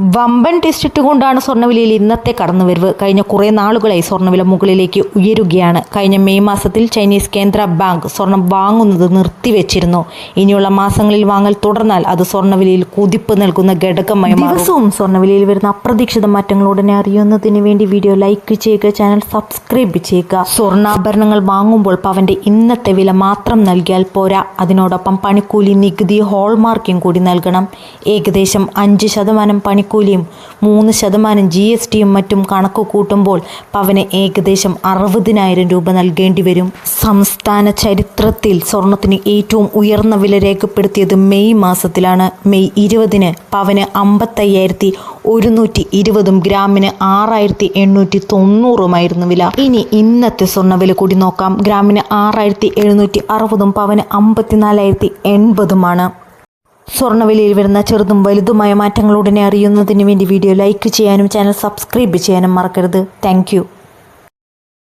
വമ്പൻ ടെസ്റ്റ് ഇട്ടുകൊണ്ടാണ് സ്വർണവിലയിൽ ഇന്നത്തെ കടന്നുവരവ്. കഴിഞ്ഞ കുറേ നാളുകളായി സ്വർണവില മുകളിലേക്ക് ഉയരുകയാണ്. കഴിഞ്ഞ മെയ് മാസത്തിൽ ചൈനീസ് കേന്ദ്ര ബാങ്ക് സ്വർണം വാങ്ങുന്നത് നിർത്തിവെച്ചിരുന്നു. ഇനിയുള്ള മാസങ്ങളിൽ വാങ്ങൽ തുടർന്നാൽ അത് സ്വർണവിലയിൽ കുതിപ്പ് നൽകുന്ന ഘടകമായി ദിവസവും സ്വർണവിലയിൽ വരുന്ന അപ്രതീക്ഷിത മാറ്റങ്ങൾ ഉടനെ അറിയുന്നതിന് വേണ്ടി വീഡിയോ ലൈക്ക് ചെയ്യുക ചാനൽ സബ്സ്ക്രൈബ് ചെയ്യുക. സ്വർണാഭരണങ്ങൾ വാങ്ങുമ്പോൾ പവന്റെ ഇന്നത്തെ വില മാത്രം നൽകിയാൽ പോരാ. അതിനോടൊപ്പം പണിക്കൂലി നികുതി ഹോൾമാർക്കും കൂടി നൽകണം. ഏകദേശം അഞ്ച് ശതമാനം പണിക്കൂലിയും മൂന്ന് ശതമാനം ജി എസ് ടിയും മറ്റും കണക്ക് കൂട്ടുമ്പോൾ പവന് ഏകദേശം അറുപതിനായിരം രൂപ നൽകേണ്ടി വരും. സംസ്ഥാന ചരിത്രത്തിൽ സ്വർണത്തിന് ഏറ്റവും ഉയർന്ന വില രേഖപ്പെടുത്തിയത് മെയ് മാസത്തിലാണ്. മെയ് ഇരുപതിന് പവന് അമ്പത്തയ്യായിരത്തി ഒരുന്നൂറ്റി ഇരുപതും ഗ്രാമിന് ആറായിരത്തി എണ്ണൂറ്റി തൊണ്ണൂറുമായിരുന്നു വില. ഇനി ഇന്നത്തെ സ്വർണവില കൂടി നോക്കാം. ഗ്രാമിന് ആറായിരത്തി എഴുന്നൂറ്റി അറുപതും പവന് അമ്പത്തിനാലായിരത്തി എൺപതുമാണ് സ്വർണവിലയിൽ വരുന്ന ചെറുതും വലുതുമായ മാറ്റങ്ങൾ ഉടനെ അറിയുന്നതിന് വേണ്ടി വീഡിയോ ലൈക്ക് ചെയ്യാനും ചാനൽ സബ്സ്ക്രൈബ് ചെയ്യാനും മറക്കരുത്. താങ്ക്